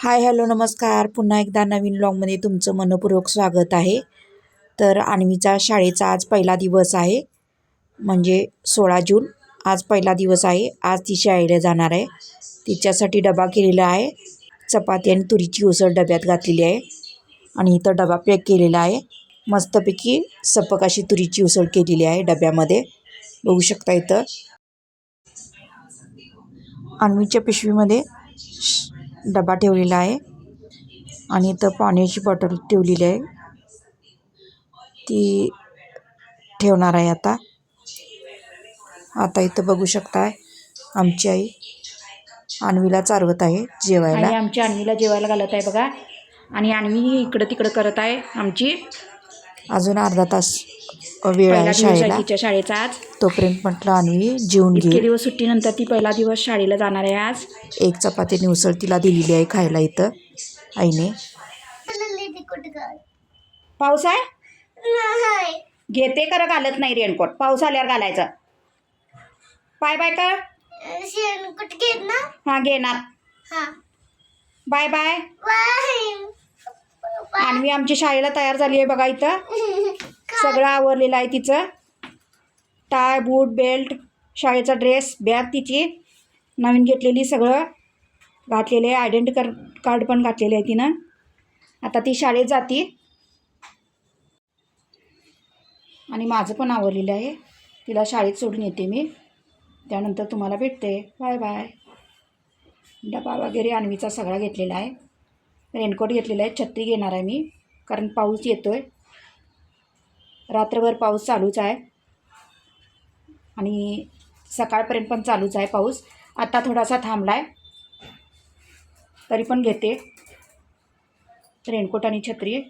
Hi hello नमस्कार. पुन्हा एकदा नवीन ब्लॉगमध्ये तुमचं मनपूर्वक स्वागत आहे. तर आणवीचा शाळेचा आज पहिला दिवस आहे. म्हणजे सोळा जून. आज पहिला दिवस आहे. आज ती शाळेला जाणार आहे. तिच्यासाठी डबा केलेला आहे. चपाती आणि तुरीची उसळ डब्यात घातलेली आहे. आणि इथं डबा पॅक केलेला आहे. मस्तपैकी सपक अशी तुरीची उसळ केलेली आहे डब्यामध्ये. बघू शकता इथं. आणवीच्या पिशवीमध्ये श- डबा ठेवलेला आहे. आणि इथं पाण्याची बॉटल ठेवलेली आहे. ती ठेवणार आहे आता. आता इथं बघू शकताय आमची आई अन्वीला चारवत आहे जेवायला. आमच्या अन्वीला जेवायला घालत आहे बघा. आणि अन्वी इकडं तिकडं करत आहे आमची. अजून अर्धा तास वेळ पहिला आहे दिवस शाळेला. तिच्या शाळेचा आज. तोपर्यंत म्हटलं जेवून इतके घे दिवस सुट्टीनंतर ती पहिला दिवस शाळेला जाणार आहे आज. एक चपाती आणि उसळ तिला दिलेली आहे खायला इथं आईने. पाऊस आहे? घेते कर घालत नाही रेनकोट. पाऊस आल्यावर घालायचं. बाय बाय कर. घेत ना? हा घेणार. हा. बाय. बाय. अन्वी आमची शाळेला तयार झाली आहे बघा इथं. सगळं आवरलेलं आहे तिचं. टाय बूट बेल्ट शाळेचा ड्रेस बॅग तिची. नवीन घेतलेली सगळं. घातलेले आहे. आयडेंटी कर कार्ड पण घातलेले आहे तिनं. आता ती शाळेत जाते. आणि माझं पण आवरलेलं आहे. तिला शाळेत सोडून येते मी. त्यानंतर तुम्हाला भेटते. Bye bye. डबा वगैरे अन्वीचा सगळा घेतलेला आहे. रेनकोट घेतलेला आहे. छत्री घेणार आहे मी कारण पाऊस येतो आहे रात्रभर पाऊस चालूच आहे. आणि सकाळपर्यंत पण चालूच आहे पाऊस. आता थोडासा थांबला आहे तरी पण घेते. रेनकोट आणि छत्री.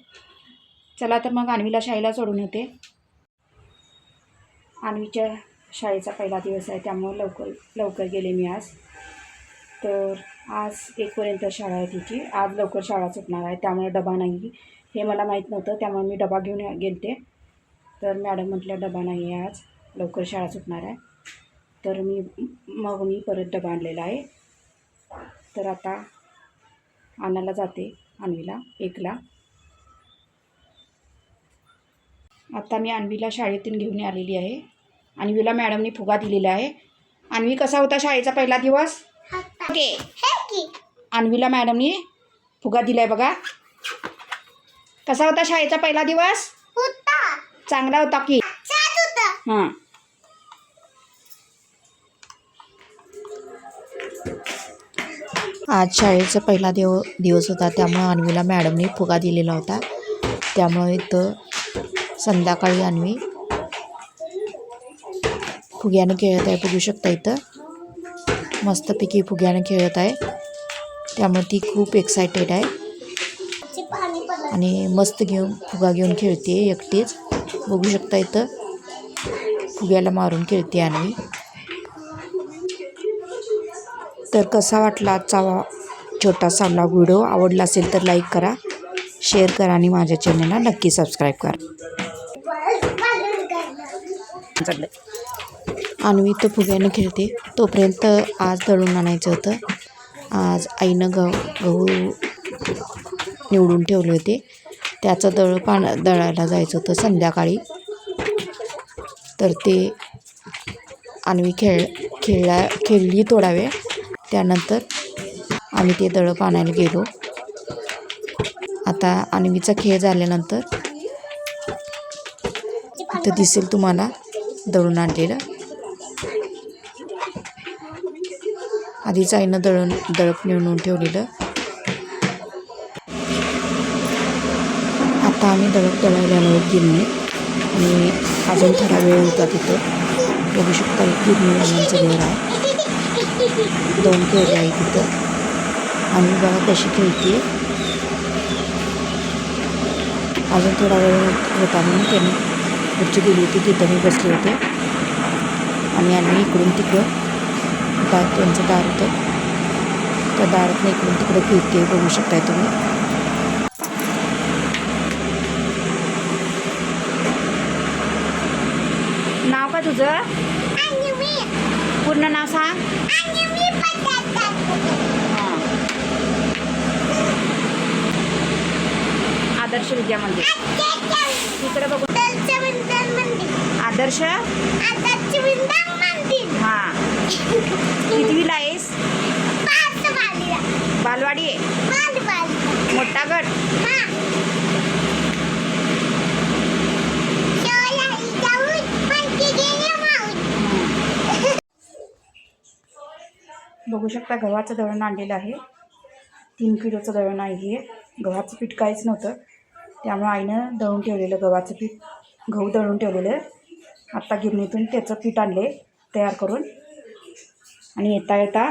चला तर मग आणवीला शाळेला सोडून येते. आणवीच्या शाळेचा पहिला दिवस आहे त्यामुळं लवकर लवकर गेले मी आज. तर आज एकपर्यंत शाळा आहे तिची. आज लवकर शाळा सुटणार आहे. त्यामुळे डबा नाही. हे मला माहीत नव्हतं. त्यामुळे मी डबा घेऊन गेलते. तर मॅडम म्हटल्या डबा नाही आहे आज. लवकर शाळा सुटणार आहे. तर मी मग मी परत डबा आणलेला आहे. तर आता आणायला जाते अन्वीला एकला. आता मी अन्वीला शाळेतून घेऊन आलेली आहे. अन्वीला मॅडमनी फुगा दिलेला आहे. अन्वी कसा होता शाळेचा पहिला दिवस? ओके अन्वीला मॅडमनी फुगा दिलाय बघा. कसा होता शाळेचा पहिला दिवस? होता. चांगला होता की? हां. आज शाळेचा पहिला दिव दिवस होता त्यामुळे अन्वीला मॅडमने फुगा दिलेला होता. त्यामुळे इथं संध्याकाळी अन्वी फुग्यानं खेळत आहे बघू शकता इथं. मस्तपैकी फुग्यानं खेळत आहे. त्यामुळे ती खूप एक्सायटेड आहे. आणि मस्त घेऊन फुगा घेऊन खेळते एकटीच. बघू शकता इथं. फुग्याला मारून खेळते आणि. तर कसा वाटला आजचा छोटासा आपला व्हिडिओ? आवडला असेल तर लाईक करा शेअर करा आणि माझ्या चॅनलला नक्की सबस्क्राईब करा. आणवी तर फुग्यानं खेळते. तोपर्यंत आज दळून आणायचं होतं. आज आईनं गहू गहू निवडून ठेवले होते. त्याचं दळ पाण दळायला जायचं होतं संध्याकाळी. तर ते आणवी खेळ खेळला खेळली थोडा वेळ. त्यानंतर आम्ही ते दळं पाण्याला गेलो. आता आणवीचा खेळ झाल्यानंतर तर दिसेल तुम्हाला दळून आणलेलं. आधीच आईनं दळण दळप निवडून ठेवलेलं. आता आम्ही दळप दळायला गेलो नाही आणि अजून थोडा वेळ होता तिथं. बघू शकता गिरणीवाल्यांचं घर आहे. दोन खेळले आहे तिथं. आणि बघा कशी खेळते अजून थोडा वेळ होता म्हणून त्यांनी खुर्ची दिली होती तिथं मी बसले होते. आणि आम्ही इकडून तिकडं दार त्यांचं दार होतं. त्या दारात इकडून तिकडं फिरते बघू शकताय तुम्ही. नाव का तुझं? पूर्ण नाव सांग. आदर्श विद्या मंदिर इकडे बघू. आदर्श? हां. कितवीला आहेस? बालवाडी आहे? मोठा गट? हा. बघू शकता गव्हाचं दळण आणलेलं आहे. तीन किलोचं दळण आहे हे. गव्हाचं पीठ काहीच नव्हतं. त्यामुळे आईनं दळून ठेवलेलं गव्हाचं पीठ. गहू दळून ठेवलेलं. आत्ता गिरणीतून त्याचं पीठ आणले तयार करून. आणि येता येता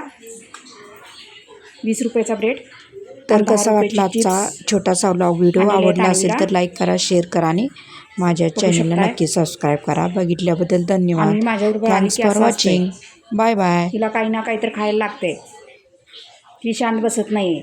वीस रुपयाचा ब्रेड तर कसा वाटला आजचा छोटासा व्लॉग व्हिडिओ आवडला असेल. तर लाईक करा शेअर करा आणि माझ्या चॅनलला. नक्की सबस्क्राईब करा. बघितल्याबद्दल धन्यवाद. Thanks for. Watching bye bye तिला काही ना काही तर खायला लागते ती शांत बसत नाही